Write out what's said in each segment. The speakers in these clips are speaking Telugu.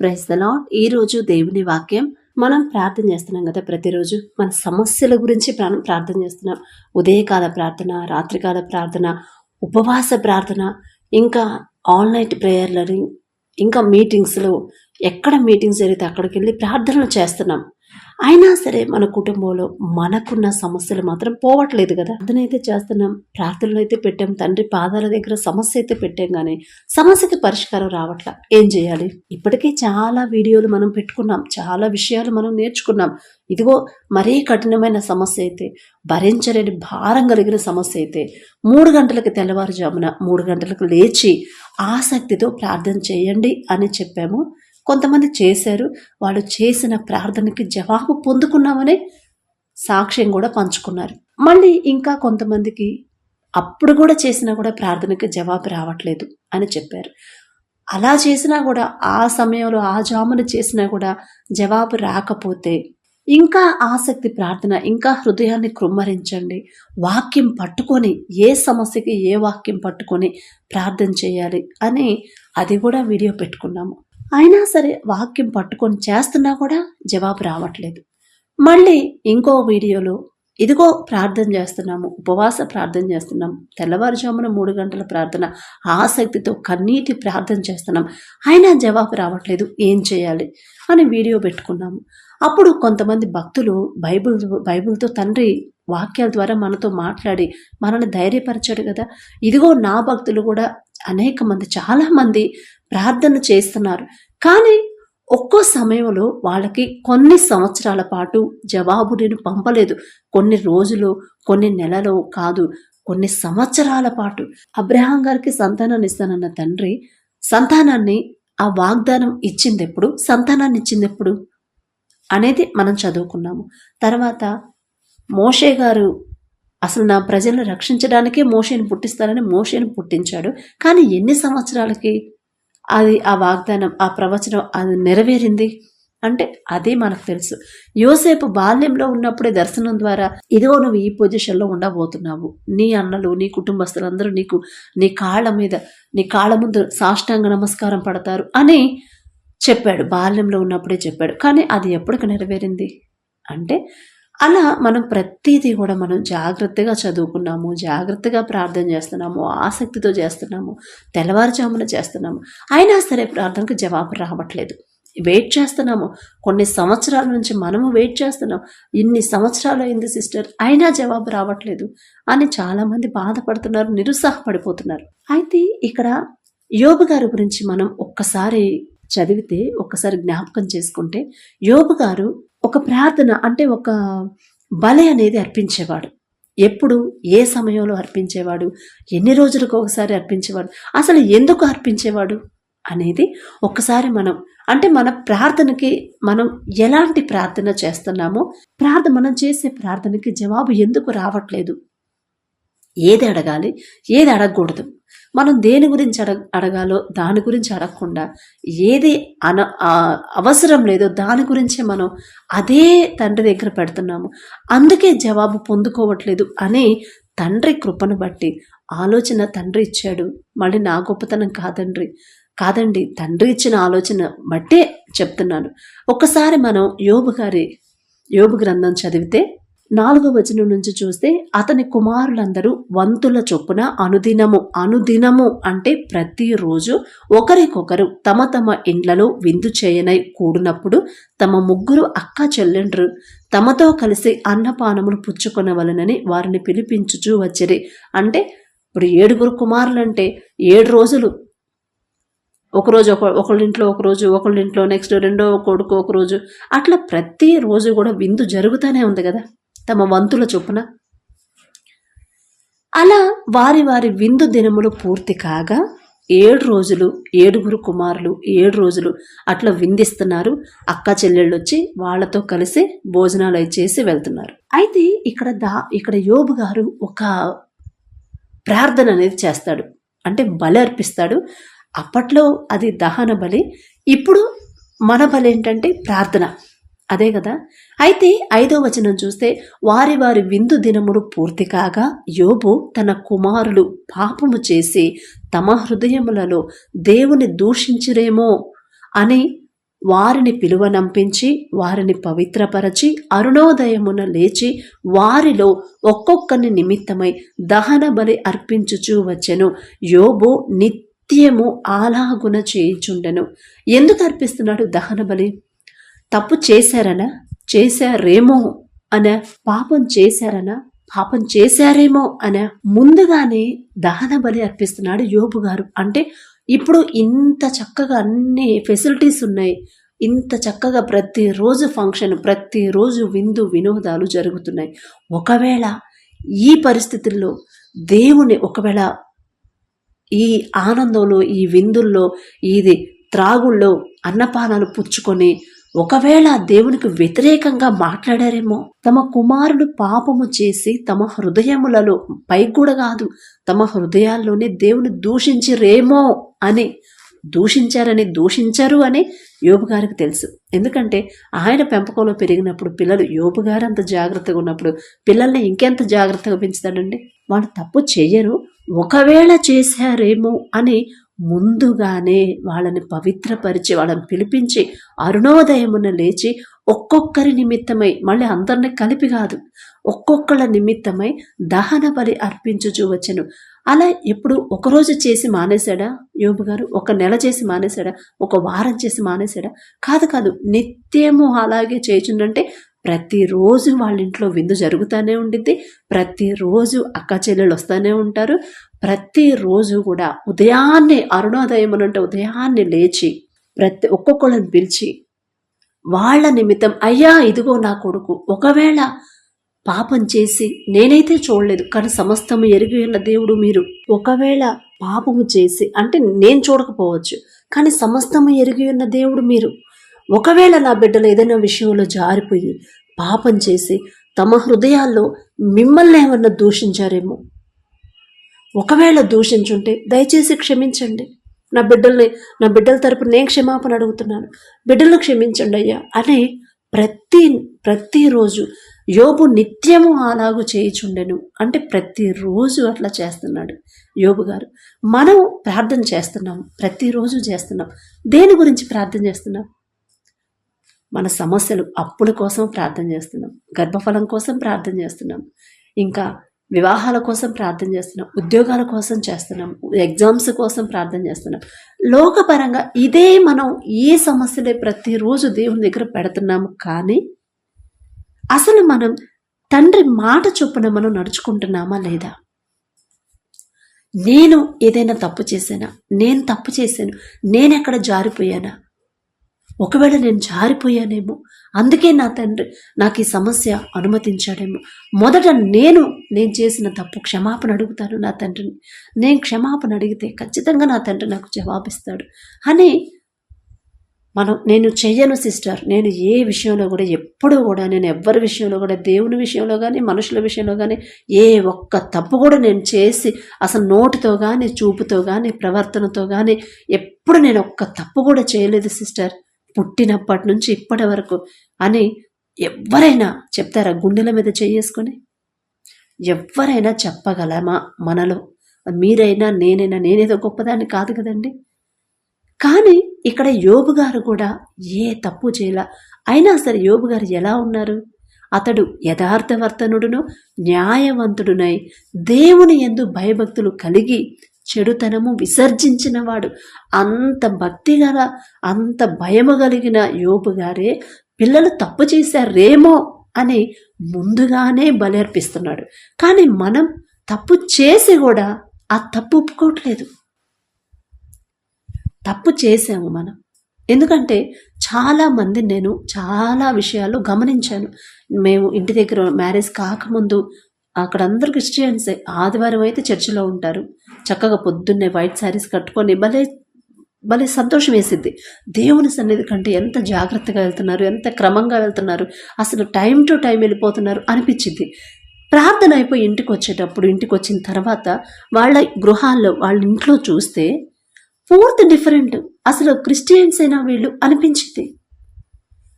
ప్రైజ్ ద లాడ్ ఈ రోజు దేవుని వాక్యం మనం ప్రార్థన చేస్తున్నాం కదా ప్రతిరోజు. మన సమస్యల గురించి ప్రా ప్రార్థన చేస్తున్నాం. ఉదయకాల ప్రార్థన రాత్రికాల ప్రార్థన ఉపవాస ప్రార్థన ఇంకా ఆల్ నైట్ ప్రేయర్లని ఇంకా మీటింగ్స్లో ఎక్కడ మీటింగ్స్ జరిగితే అక్కడికి వెళ్ళి ప్రార్థనలు చేస్తున్నాం. అయినా సరే మన కుటుంబంలో మనకున్న సమస్యలు మాత్రం పోవట్లేదు కదా. అదనైతే చేస్తున్నాం ప్రార్థనలు అయితే పెట్టాం తండ్రి పాదాల దగ్గర సమస్య అయితే పెట్టాం కానీ సమస్యకి పరిష్కారం రావట్లా. ఏం చేయాలి? ఇప్పటికే చాలా వీడియోలు మనం పెట్టుకున్నాం చాలా విషయాలు మనం నేర్చుకున్నాం. ఇదిగో మరీ కఠినమైన సమస్య అయితే భరించలేని భారం కలిగిన సమస్య అయితే మూడు గంటలకు తెల్లవారుజామున మూడు గంటలకు లేచి ఆసక్తితో ప్రార్థన చేయండి అని చెప్పాము. కొంతమంది చేశారు. వాళ్ళు చేసిన ప్రార్థనకి జవాబు పొందుకున్నామని సాక్ష్యం కూడా పంచుకున్నారు. మళ్ళీ ఇంకా కొంతమందికి అప్పుడు కూడా చేసినా కూడా ప్రార్థనకి జవాబు రావట్లేదు అని చెప్పారు. అలా చేసినా కూడా ఆ సమయంలో ఆ జామున చేసినా కూడా జవాబు రాకపోతే ఇంకా ఆసక్తి ప్రార్థన ఇంకా హృదయాన్ని కృమ్మరించండి. వాక్యం పట్టుకొని ఏ సమస్యకి ఏ వాక్యం పట్టుకొని ప్రార్థన చేయాలి అని అది కూడా వీడియో పెట్టుకున్నాము. అయినా సరే వాక్యం పట్టుకొని చేస్తున్నా కూడా జవాబు రావట్లేదు. మళ్ళీ ఇంకో వీడియోలో ఇదిగో ప్రార్థన చేస్తున్నాము ఉపవాస ప్రార్థన చేస్తున్నాం తెల్లవారుజామున మూడు గంటల ప్రార్థన ఆసక్తితో కన్నీటి ప్రార్థన చేస్తున్నాం అయినా జవాబు రావట్లేదు ఏం చేయాలి అని వీడియో పెట్టుకున్నాము. అప్పుడు కొంతమంది భక్తులు బైబిల్ బైబుల్తో తండ్రి వాక్యాల ద్వారా మనతో మాట్లాడి మనల్ని ధైర్యపరిచాడు కదా. ఇదిగో నా భక్తులు కూడా అనేక మంది చాలామంది ప్రార్థన చేస్తున్నారు. కానీ ఒక్కో సమయంలో వాళ్ళకి కొన్ని సంవత్సరాల పాటు జవాబు నేను పంపలేదు. కొన్ని రోజులు కొన్ని నెలలో కాదు కొన్ని సంవత్సరాల పాటు. అబ్రహాం గారికి సంతానాన్ని ఇస్తానన్న తండ్రి సంతానాన్ని ఆ వాగ్దానం ఇచ్చింది ఎప్పుడు సంతానాన్ని ఇచ్చింది ఎప్పుడు అనేది మనం చదువుకున్నాము. తర్వాత మోషే గారు అసలు నా ప్రజలను రక్షించడానికే మోషేని పుట్టిస్తానని మోషేని పుట్టించాడు. కానీ ఎన్ని సంవత్సరాలకి అది ఆ వాగ్దానం ఆ ప్రవచనం అది నెరవేరింది. అంటే అదే మనకు తెలుసు. యోసేపు బాల్యంలో ఉన్నప్పుడే దర్శనం ద్వారా ఇదిగో నువ్వు ఈ పొజిషన్లో ఉండబోతున్నావు. నీ అన్నలు నీ కుటుంబస్తులందరూ నీకు నీ కాళ్ళ మీద నీ కాళ్ళ ముందు సాష్టాంగ నమస్కారం పడతారు అని చెప్పాడు. బాల్యంలో ఉన్నప్పుడే చెప్పాడు. కానీ అది ఎప్పటికి నెరవేరింది? అంటే అలా మనం ప్రతిదీ కూడా మనం జాగ్రత్తగా చదువుకున్నాము జాగ్రత్తగా ప్రార్థన చేస్తున్నాము ఆసక్తితో చేస్తున్నాము తెల్లవారుజామున చేస్తున్నాము. అయినా సరే ప్రార్థనకు జవాబు రావట్లేదు. వెయిట్ చేస్తున్నాము. కొన్ని సంవత్సరాల నుంచి మనము వెయిట్ చేస్తున్నాం. ఇన్ని సంవత్సరాలు అయింది సిస్టర్ అయినా జవాబు రావట్లేదు అని చాలామంది బాధపడుతున్నారు నిరుత్సాహపడిపోతున్నారు. అయితే ఇక్కడ యోబు గారి గురించి మనం ఒక్కసారి చదివితే ఒక్కసారి జ్ఞాపకం చేసుకుంటే యోబు గారు ఒక ప్రార్థన అంటే ఒక బలి అనేది అర్పించేవాడు. ఎప్పుడు ఏ సమయంలో అర్పించేవాడు ఎన్ని రోజులకు ఒకసారి అర్పించేవాడు అసలు ఎందుకు అర్పించేవాడు అనేది ఒక్కసారి మనం అంటే మన ప్రార్థనకి మనం ఎలాంటి ప్రార్థన చేస్తున్నామో ప్రార్థన మనం చేసే ప్రార్థనకి జవాబు ఎందుకు రావట్లేదు? ఏది అడగాలి? ఏది అడగకూడదు? మనం దేని గురించి అడగ అడగాలో దాని గురించి అడగకుండా ఏది అన అవసరం లేదో దాని గురించే మనం అదే తండ్రి దగ్గర పెడుతున్నాము. అందుకే జవాబు పొందుకోవట్లేదు అని తండ్రి కృపను బట్టి ఆలోచన తండ్రి ఇచ్చాడు. మళ్ళీ నా గొప్పతనం కాదండ్రి. కాదండి తండ్రి ఇచ్చిన ఆలోచన బట్టే చెప్తున్నాను. ఒక్కసారి మనం యోబు గారి యోబు గ్రంథం చదివితే నాలుగో వచనం నుంచి చూస్తే అతని కుమారులందరూ వంతుల చొప్పున అనుదినము అనుదినము అంటే ప్రతిరోజు ఒకరికొకరు తమ తమ ఇండ్లలో విందు చేయనై కూడినప్పుడు తమ ముగ్గురు అక్క చెల్లెండ్రు తమతో కలిసి అన్నపానములు పుచ్చుకొనవలనని వారిని పిలిపించుచూ వచ్చిరి. అంటే ఇప్పుడు ఏడుగురు కుమారులంటే ఏడు రోజులు. ఒకరోజు ఒక ఒకళ్ళింట్లో ఒకరోజు ఒకళ్ళింట్లో నెక్స్ట్ రెండో కొడుకు ఒకరోజు. అట్లా ప్రతిరోజు కూడా విందు జరుగుతూనే ఉంది కదా. తమ వంతుల చొప్పున. అలా వారి వారి విందు దినములు పూర్తి కాగా ఏడు రోజులు ఏడుగురు కుమారులు ఏడు రోజులు అట్లా విందిస్తున్నారు. అక్క చెల్లెళ్ళు వచ్చి వాళ్ళతో కలిసి భోజనాలు అవి చేసి వెళ్తున్నారు. అయితే ఇక్కడ దా ఇక్కడ యోబు గారు ఒక ప్రార్థన అనేది చేస్తాడు. అంటే బలి అర్పిస్తాడు. అప్పట్లో అది దహన బలి. ఇప్పుడు మన బలి ఏంటంటే ప్రార్థన. అదే కదా? అయితే ఐదో వచనం చూస్తే వారి వారి విందు దినములు పూర్తి కాగా యోబు తన కుమారులు పాపము చేసి తమ హృదయములలో దేవుని దూషించిరేమో అని వారిని పిలువనంపించి వారిని పవిత్రపరచి అరుణోదయమున లేచి వారిలో ఒక్కొక్కని నిమిత్తమై దహన బలి అర్పించుచూ వచ్చెను. యోబు నిత్యము ఆలాగున చేయుచుండెను. ఎందుకు అర్పిస్తున్నాడు దహన బలి? తప్పు చేశారనా? చేశారేమో అనే పాపం చేశారనా? పాపం చేశారేమో అనే ముందుగానే దహన బలి అర్పిస్తున్నాడు యోబు గారు. అంటే ఇప్పుడు ఇంత చక్కగా అన్ని ఫెసిలిటీస్ ఉన్నాయి. ఇంత చక్కగా ప్రతిరోజు ఫంక్షన్ ప్రతిరోజు విందు వినోదాలు జరుగుతున్నాయి. ఒకవేళ ఈ పరిస్థితుల్లో దేవుని ఒకవేళ ఈ ఆనందంలో ఈ విందుల్లో ఇది త్రాగుల్లో అన్నపానాలు పుచ్చుకొని ఒకవేళ దేవునికి వ్యతిరేకంగా మాట్లాడారేమో తమ కుమారుడు పాపము చేసి తమ హృదయములలో పై కూడా కాదు తమ హృదయాల్లోనే దేవుని దూషించిరేమో అని దూషించారని దూషించరు అని యోబు గారికి తెలుసు. ఎందుకంటే ఆయన పెంపకంలో పెరిగినప్పుడు పిల్లలు యోబు గారు అంత జాగ్రత్తగా ఉన్నప్పుడు పిల్లల్ని ఇంకెంత జాగ్రత్తగా పెంచుతాడండి? వాళ్ళు తప్పు చెయ్యరు. ఒకవేళ చేశారేమో అని ముందుగానే వాళ్ళని పవిత్రపరిచి వాళ్ళని పిలిపించి అరుణోదయమున లేచి ఒక్కొక్కరి నిమిత్తమై మళ్ళీ అందరిని కలిపి కాదు ఒక్కొక్కళ్ళ నిమిత్తమై దహన బలి అర్పించుచూ వచ్చెను. అలా ఎప్పుడు ఒకరోజు చేసి మానేశాడా యోబు గారు? ఒక నెల చేసి మానేశాడా? ఒక వారం చేసి మానేశాడా? కాదు కాదు నిత్యము అలాగే చేయుచుండంటే ప్రతిరోజు వాళ్ళ ఇంట్లో విందు జరుగుతూనే ఉండిద్ది ప్రతిరోజు అక్క చెల్లెలు వస్తూనే ఉంటారు ప్రతిరోజు కూడా ఉదయాన్నే అరుణోదయం అంటే ఉదయాన్నే లేచి ప్రతి ఒక్కొక్కళ్ళని పిలిచి వాళ్ళ నిమిత్తం అయ్యా ఇదిగో నా కొడుకు. ఒకవేళ పాపం చేసి నేనైతే చూడలేదు కానీ సమస్తము ఎరిగి ఉన్న దేవుడు మీరు. ఒకవేళ పాపము చేసి అంటే నేను చూడకపోవచ్చు కానీ సమస్తము ఎరిగి ఉన్న దేవుడు మీరు. ఒకవేళ నా బిడ్డలు ఏదైనా విషయంలో జారిపోయి పాపం చేసి తమ హృదయాల్లో మిమ్మల్ని ఏమన్నా దూషించారేమో. ఒకవేళ దూషించుంటే దయచేసి క్షమించండి. నా బిడ్డల్ని నా బిడ్డల తరపు నేను క్షమాపణ అడుగుతున్నాను. బిడ్డలను క్షమించండి అయ్యా అని ప్రతి ప్రతిరోజు యోబు నిత్యము అలాగూ చేయుచుండెను. అంటే ప్రతిరోజు అట్లా చేస్తున్నాడు యోబు గారు. మనం ప్రార్థన చేస్తున్నాం ప్రతిరోజు చేస్తున్నాం. దేని గురించి ప్రార్థన చేస్తున్నాం? మన సమస్యలు అప్పుల కోసం ప్రార్థన చేస్తున్నాం గర్భఫలం కోసం ప్రార్థన చేస్తున్నాం. ఇంకా వివాహాల కోసం ప్రార్థన చేస్తున్నాం ఉద్యోగాల కోసం చేస్తున్నాం ఎగ్జామ్స్ కోసం ప్రార్థన చేస్తున్నాం. లోకపరంగా ఇదే మనం ఈ సమస్యలే ప్రతిరోజు దేవుని దగ్గర పెడుతున్నాము కానీ అసలు మనం తండ్రి మాట చొప్పున మనం నడుచుకుంటున్నామా లేదా? నేను ఏదైనా తప్పు చేశానా? నేను తప్పు చేశాను. నేను ఎక్కడ జారిపోయానా? ఒకవేళ నేను జారిపోయానేమో అందుకే నా తండ్రి నాకు ఈ సమస్య అనుమతించాడేమో. మొదట నేను నేను చేసిన తప్పు క్షమాపణ అడుగుతాను నా తండ్రిని. నేను క్షమాపణ అడిగితే ఖచ్చితంగా నా తండ్రి నాకు జవాబిస్తాడు. అని మనం నేను చెయ్యను సిస్టర్ నేను ఏ విషయంలో కూడా ఎప్పుడూ కూడా నేను ఎవ్వరి విషయంలో కూడా దేవుని విషయంలో కానీ మనుషుల విషయంలో కానీ ఏ ఒక్క తప్పు కూడా నేను చేసి అసలు నోటితో కానీ చూపుతో కానీ ప్రవర్తనతో కానీ ఎప్పుడు నేను ఒక్క తప్పు కూడా చేయలేదు సిస్టర్. పుట్టినప్పటి నుంచి ఇప్పటి వరకు అని ఎవరైనా చెప్తారా గుండెల మీద చేసుకొని ఎవరైనా చెప్పగలమా మనలో? మీరైనా నేనైనా నేనేదో గొప్పదాన్ని కాదు కదండి. కానీ ఇక్కడ యోబు గారు కూడా ఏ తప్పు చేయలా. అయినా సరే యోబు గారు ఎలా ఉన్నారు? అతడు యథార్థవర్తనుడును న్యాయవంతుడునై దేవుని ఎందు భయభక్తులు కలిగి చెడుతనము విసర్జించినవాడు. అంత భక్తి గల అంత భయము కలిగిన యోబు గారే పిల్లలు తప్పు చేశారేమో అని ముందుగానే బలర్పిస్తున్నాడు. కానీ మనం తప్పు చేసి కూడా ఆ తప్పు ఒప్పుకోవట్లేదు. తప్పు చేసాము మనం. ఎందుకంటే చాలామంది నేను చాలా విషయాల్లో గమనించాను. మేము ఇంటి దగ్గర మ్యారేజ్ కాకముందు అక్కడ అందరు క్రిస్టియన్సే. ఆదివారం అయితే చర్చిలో ఉంటారు. చక్కగా పొద్దున్నే వైట్ శారీస్ కట్టుకొని భలే భలే సంతోషం వేసిద్ది. దేవుని సన్నిధి కంటే ఎంత జాగ్రత్తగా వెళ్తున్నారు ఎంత క్రమంగా వెళ్తున్నారు అసలు టైం టు టైం వెళ్ళిపోతున్నారు అనిపించింది ప్రార్థన అయిపోయి ఇంటికి వచ్చేటప్పుడు ఇంటికి వచ్చిన తర్వాత వాళ్ళ గృహాల్లో వాళ్ళ ఇంట్లో చూస్తే పూర్తి డిఫరెంట్. అసలు క్రిస్టియన్స్ అయినా వీళ్ళు అనిపించింది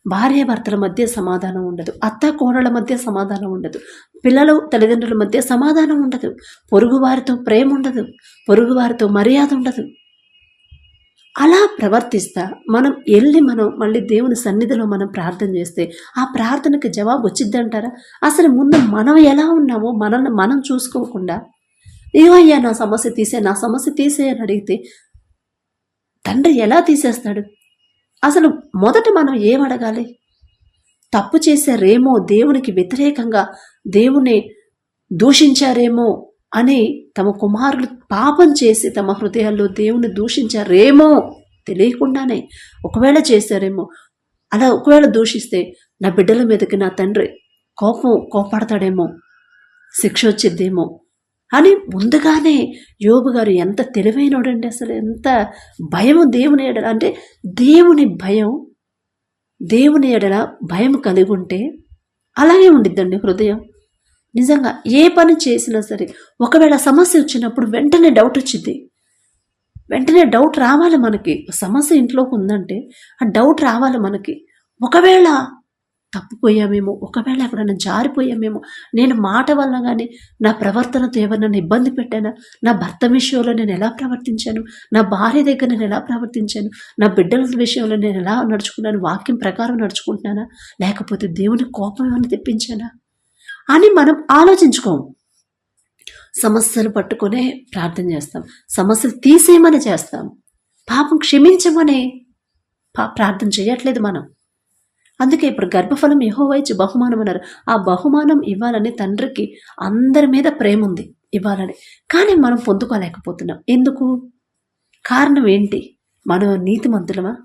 భార్యాభర్తల మధ్య సమాధానం ఉండదు. అత్త కోడల మధ్య సమాధానం ఉండదు. పిల్లలు తల్లిదండ్రుల మధ్య సమాధానం ఉండదు. పొరుగువారితో ప్రేమ ఉండదు. పొరుగువారితో మర్యాద ఉండదు. అలా ప్రవర్తిస్తా మనం వెళ్ళి మనం మళ్ళీ దేవుని సన్నిధిలో మనం ప్రార్థన చేస్తే ఆ ప్రార్థనకి జవాబు వచ్చిద్దంటారా? అసలు ముందు మనం ఎలా ఉన్నామో మనల్ని మనం చూసుకోకుండా ఏమయ్యా నా సమస్య తీసే నా సమస్య తీసే అని అడిగితే తండ్రి ఎలా తీసేస్తాడు? అసలు మొదట మనం ఏమడగాలి? తప్పు చేశారేమో దేవునికి వ్యతిరేకంగా దేవుని దూషించారేమో అని తమ కుమారులు పాపం చేసి తమ హృదయాల్లో దేవుని దూషించారేమో తెలియకుండానే ఒకవేళ చేశారేమో అలా ఒకవేళ దూషిస్తే నా బిడ్డల మీదకి నా తండ్రి కోపం కోపడతాడేమో శిక్ష వచ్చిద్దేమో అని ముందుగానే యోబు గారు ఎంత తెలివైనోడండి అసలు ఎంత భయం దేవుని ఎడల అంటే దేవుని భయం దేవుని ఎడల భయం కలిగి ఉంటే అలాగే ఉండిద్దండి హృదయం. నిజంగా ఏ పని చేసినా సరే ఒకవేళ సమస్య వచ్చినప్పుడు వెంటనే డౌట్ వచ్చింది వెంటనే డౌట్ రావాలి మనకి. సమస్య ఇంట్లోకి ఉందంటే ఆ డౌట్ రావాలి మనకి. ఒకవేళ తప్పిపోయామేమో. ఒకవేళ ఎక్కడైనా జారిపోయామేమో. నేను మాట వల్ల కానీ నా ప్రవర్తనతో ఎవరినైనా ఇబ్బంది పెట్టానా? నా భర్త విషయంలో నేను ఎలా ప్రవర్తించాను? నా భార్య దగ్గర నేను ఎలా ప్రవర్తించాను? నా బిడ్డల విషయంలో నేను ఎలా నడుచుకున్నాను? వాక్యం ప్రకారం నడుచుకుంటున్నానా? లేకపోతే దేవుని కోపం ఏమైనా తెప్పించానా? అని మనం ఆలోచించుకోము సమస్యలు పట్టుకునే ప్రార్థన చేస్తాం. సమస్యలు తీసేయమని చేస్తాం. పాపం క్షమించమని పా- ప్రార్థన చేయట్లేదు మనం. అందుకే ఇప్పుడు గర్భఫలం యహోవైచి ఇచ్చి బహుమానం అన్నారు. ఆ బహుమానం ఇవ్వాలని తండ్రికి అందరి మీద ప్రేమ ఉంది ఇవ్వాలని. కానీ మనం పొందుకోలేకపోతున్నాం. ఎందుకు? కారణం ఏంటి? మనం నీతిమంతులమా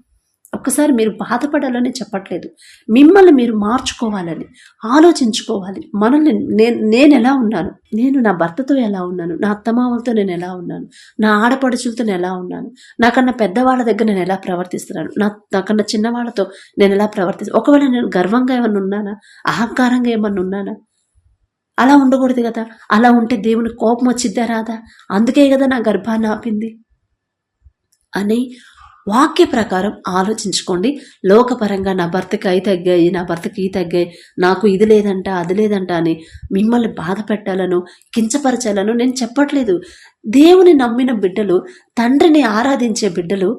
ఒక్కసారి మీరు బాధపడాలని చెప్పట్లేదు. మిమ్మల్ని మీరు మార్చుకోవాలని ఆలోచించుకోవాలి. మనల్ని నేను నేను ఎలా ఉన్నాను? నేను నా భర్తతో ఎలా ఉన్నాను? నా అత్తమామలతో నేను ఎలా ఉన్నాను? నా ఆడపడుచులతో నేను ఎలా ఉన్నాను? నాకన్నా పెద్దవాళ్ళ దగ్గర నేను ఎలా ప్రవర్తిస్తున్నాను? నా నాకన్నా చిన్నవాళ్ళతో నేను ఎలా ప్రవర్తిస్తాను ఒకవేళ నేను గర్వంగా ఏమన్నా ఉన్నానా? అహంకారంగా ఏమన్నా ఉన్నానా? అలా ఉండకూడదు కదా? అలా ఉంటే దేవుని కోపం వచ్చిద్దా రాదా? అందుకే కదా నా గర్భాన్ని ఆపింది. అని వాక్య ప్రకారం ఆలోచించుకోండి. లోకపరంగా నా భర్తకి అయి తగ్గాయి నా భర్తకి ఈ తగ్గాయి నాకు ఇది లేదంట అది లేదంట అని మిమ్మల్ని బాధ పెట్టాలను కించపరచాలను నేను చెప్పట్లేదు. దేవుని నమ్మిన బిడ్డలు తండ్రిని ఆరాధించే బిడ్డలు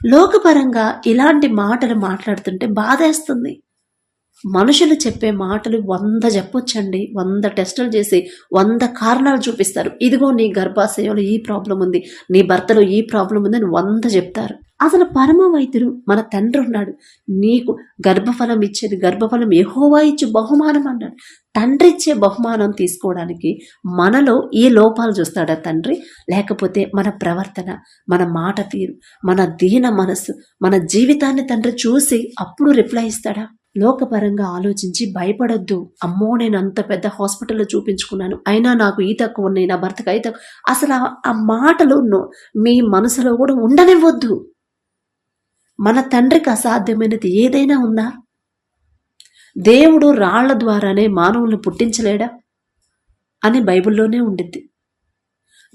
లోకపరంగా ఇలాంటి మాటలు మాట్లాడుతుంటే బాధేస్తుంది. మనుషులు చెప్పే మాటలు వంద చెప్పొచ్చండి. వంద టెస్టులు చేసి వంద కారణాలు చూపిస్తారు. ఇదిగో నీ గర్భాశయంలో ఈ ప్రాబ్లం ఉంది నీ భర్తలో ఈ ప్రాబ్లం ఉంది అని వంద చెప్తారు. అసలు పరమ వైద్యుడు మన తండ్రి ఉన్నాడు. నీకు గర్భఫలం ఇచ్చేది గర్భఫలం ఎహోవా ఇచ్చి బహుమానం అన్నాడు. తండ్రి ఇచ్చే బహుమానం తీసుకోవడానికి మనలో ఈ లోపాలు చూస్తాడా తండ్రి? లేకపోతే మన ప్రవర్తన మన మాట తీరు మన దీన మనస్సు మన జీవితాన్ని తండ్రి చూసి అప్పుడు రిప్లై ఇస్తాడా? లోకపరంగా ఆలోచించి భయపడొద్దు. అమ్మో నేను అంత పెద్ద హాస్పిటల్లో చూపించుకున్నాను. అయినా నాకు ఈ తక్కువ ఉన్నాయి నా భర్తకు అయితే అసలు ఆ- ఆ మాటలు నో- మీ మనసులో కూడా ఉండనివ్వద్దు. మన తండ్రికి అసాధ్యమైనది ఏదైనా ఉందా? దేవుడు రాళ్ళ ద్వారానే మానవుల్ని పుట్టించలేడా? అని బైబిల్లోనే ఉండిద్ది.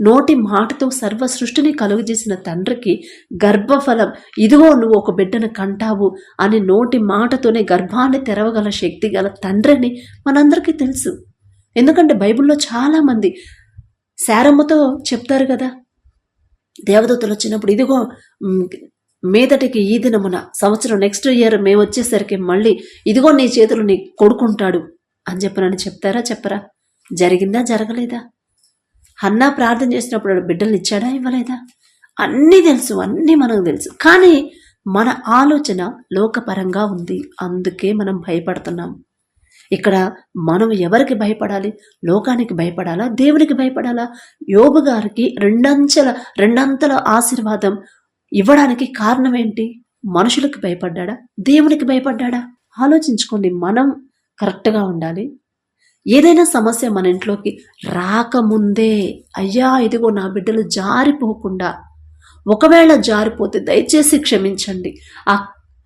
నోటి మాటతో సర్వ సృష్టిని కలుగజేసిన తండ్రికి గర్భఫలం ఇదిగో నువ్వు ఒక బిడ్డను కంటావు అని నోటి మాటతోనే గర్భాన్ని తెరవగల శక్తి గల తండ్రిని మనందరికీ తెలుసు. ఎందుకంటే బైబిల్లో చాలామంది శారమ్మతో చెప్తారు కదా దేవదూతలు వచ్చినప్పుడు ఇదిగో మీదటికి ఈ దినమున సంవత్సరం నెక్స్ట్ ఇయర్ మేము వచ్చేసరికి మళ్ళీ ఇదిగో నీ చేతులు నీ కొడుకుంటాడు అని చెప్పనని చెప్తారా చెప్పరా? జరిగిందా జరగలేదా? అన్నా ప్రార్థన చేసినప్పుడు బిడ్డలు ఇచ్చాడా ఇవ్వలేదా? అన్నీ తెలుసు అన్నీ మనకు తెలుసు. కానీ మన ఆలోచన లోకపరంగా ఉంది. అందుకే మనం భయపడుతున్నాం. ఇక్కడ మనం ఎవరికి భయపడాలి? లోకానికి భయపడాలా? దేవునికి భయపడాలా? యోబు గారికి రెండంచెల రెండంతల ఆశీర్వాదం ఇవ్వడానికి కారణం ఏంటి మనుషులకు భయపడ్డాడా? దేవునికి భయపడ్డాడా? ఆలోచించుకోండి మనం కరెక్ట్గా ఉండాలి. ఏదైనా సమస్య మన ఇంట్లోకి రాకముందే అయ్యా ఇదిగో నా బిడ్డలు జారిపోకుండా ఒకవేళ జారిపోతే దయచేసి క్షమించండి. ఆ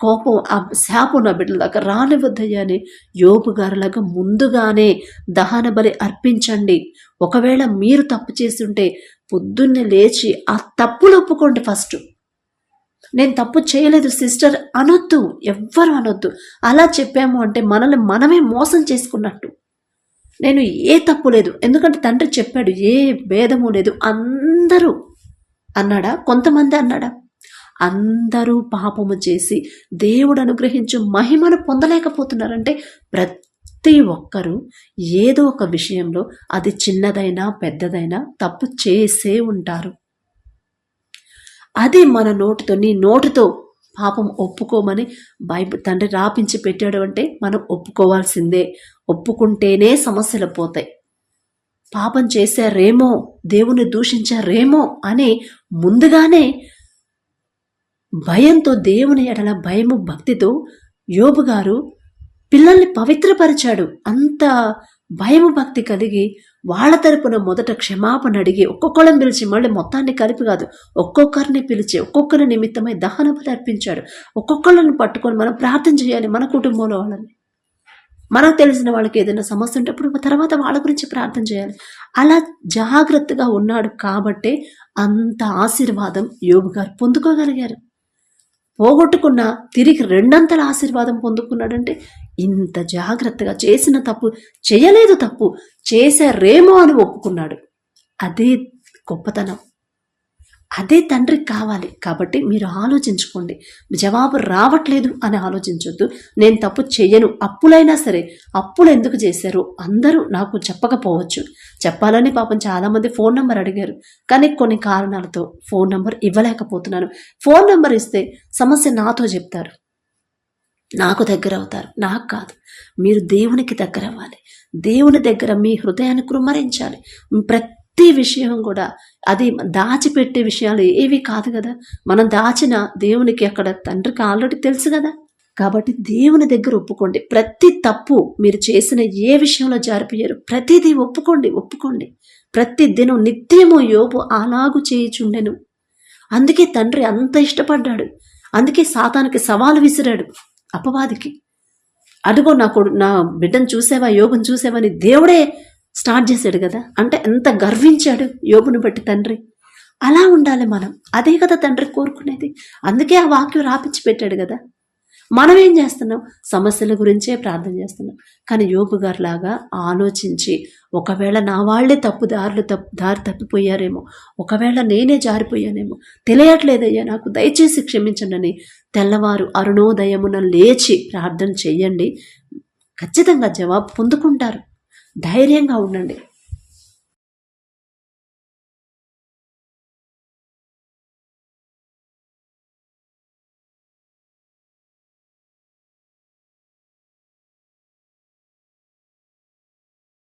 కోపం ఆ శాపం నా బిడ్డల దాకా రానివద్దయ్యా అని యోపు గారిలాగా ముందుగానే దహన బలి అర్పించండి. ఒకవేళ మీరు తప్పు చేసి ఉంటే పొద్దున్నే లేచి ఆ తప్పులు ఒప్పుకోండి ఫస్ట్. నేను తప్పు చేయలేదు సిస్టర్. అనొద్దు. ఎవ్వరు అనొద్దు. అలా చెప్పాము అంటే మనల్ని మనమే మోసం చేసుకున్నట్టు. నేను ఏ తప్పు లేదు. ఎందుకంటే తండ్రి చెప్పాడు ఏ భేదము లేదు. అందరూ అన్నాడా? కొంతమంది అన్నాడా? అందరూ పాపము చేసి దేవుడు అనుగ్రహించు మహిమను పొందలేకపోతున్నారంటే ప్రతి ఒక్కరూ ఏదో ఒక విషయంలో అది చిన్నదైనా పెద్దదైనా తప్పు చేసే ఉంటారు. అది మన నోటితో నీ నోటితో పాపం ఒప్పుకోమని బైబిల్ తండ్రి రాపించి పెట్టాడు అంటే మనం ఒప్పుకోవాల్సిందే. ఒప్పుకుంటేనే సమస్యలు పోతాయి. పాపం చేశారేమో దేవుని దూషించారేమో అని ముందుగానే భయంతో దేవుని ఎడల భయము భక్తితో యోబు గారు పిల్లల్ని పవిత్రపరిచాడు. అంత భయము భక్తి కలిగి వాళ్ళ తరపున మొదట క్షమాపణ అడిగి ఒక్కొక్కళ్ళని పిలిచి మళ్ళీ మొత్తాన్ని కలిపి కాదు ఒక్కొక్కరిని పిలిచి ఒక్కొక్కరి నిమిత్తమై దహన బలి అర్పించాడు. ఒక్కొక్కళ్ళని పట్టుకొని మనం ప్రార్థన చేయాలి మన కుటుంబంలో వాళ్ళని. మనకు తెలిసిన వాళ్ళకి ఏదైనా సమస్య ఉంటే అప్పుడు తర్వాత వాళ్ళ గురించి ప్రార్థన చేయాలి. అలా జాగ్రత్తగా ఉన్నాడు కాబట్టే అంత ఆశీర్వాదం యోగు గారు పొందుకోగలిగారు. పోగొట్టుకున్న తిరిగి రెండంతల ఆశీర్వాదం పొందుకున్నాడంటే ఇంత జాగ్రత్తగా చేసిన తప్పు చేయలేదు తప్పు చేశారేమో అని ఒప్పుకున్నాడు. అదే గొప్పతనం. అదే తండ్రికి కావాలి కాబట్టి మీరు ఆలోచించుకోండి. జవాబు రావట్లేదు అని ఆలోచించొద్దు. నేను తప్పు చెయ్యను. అప్పులైనా సరే అప్పులు ఎందుకు చేశారు? అందరూ నాకు చెప్పకపోవచ్చు. చెప్పాలని పాపం చాలామంది ఫోన్ నెంబర్ అడిగారు. కానీ కొన్ని కారణాలతో ఫోన్ నెంబర్ ఇవ్వలేకపోతున్నాను. ఫోన్ నెంబర్ ఇస్తే సమస్య నాతో చెప్తారు. నాకు దగ్గర అవుతారు. నాకు కాదు. మీరు దేవునికి దగ్గర అవ్వాలి. దేవుని దగ్గర మీ హృదయాన్ని కృమ్మరించాలి. ప్రతి విషయం కూడా అది దాచిపెట్టే విషయాలు ఏవి కాదు కదా? మనం దాచిన దేవునికి అక్కడ తండ్రికి ఆల్రెడీ తెలుసు కదా? కాబట్టి దేవుని దగ్గర ఒప్పుకోండి. ప్రతి తప్పు మీరు చేసిన ఏ విషయంలో జారిపోయారు ప్రతిదీ ఒప్పుకోండి ఒప్పుకోండి. ప్రతి దినం నిత్యము యోపు అలాగు చేయుచుండెను. అందుకే తండ్రి అంత ఇష్టపడ్డాడు. అందుకే సాతానికి సవాలు విసిరాడు. అపవాదికి. అడుగో నా కొడు నా బిడ్డను చూసావా యోగును చూసావా అని దేవుడే స్టార్ట్ చేశాడు కదా. అంటే ఎంత గర్వించాడు యోగును బట్టి తండ్రి. అలా ఉండాలి మనం. అదే కదా తండ్రి కోరుకునేది. అందుకే ఆ వాక్యం రాపించి పెట్టాడు కదా. మనం ఏం చేస్తున్నాం? సమస్యల గురించే ప్రార్థన చేస్తున్నాం. కానీ యోగు గారు లాగా ఆలోచించి ఒకవేళ నా వాళ్ళే తప్పు దారులు తప్పు దారి తప్పిపోయారేమో ఒకవేళ నేనే జారిపోయానేమో తెలియట్లేదయ్యా నాకు దయచేసి క్షమించండి అని తెల్లవారు అరుణోదయమున లేచి ప్రార్థన చెయ్యండి ఖచ్చితంగా జవాబు పొందుకుంటారు. ధైర్యంగా ఉండండి.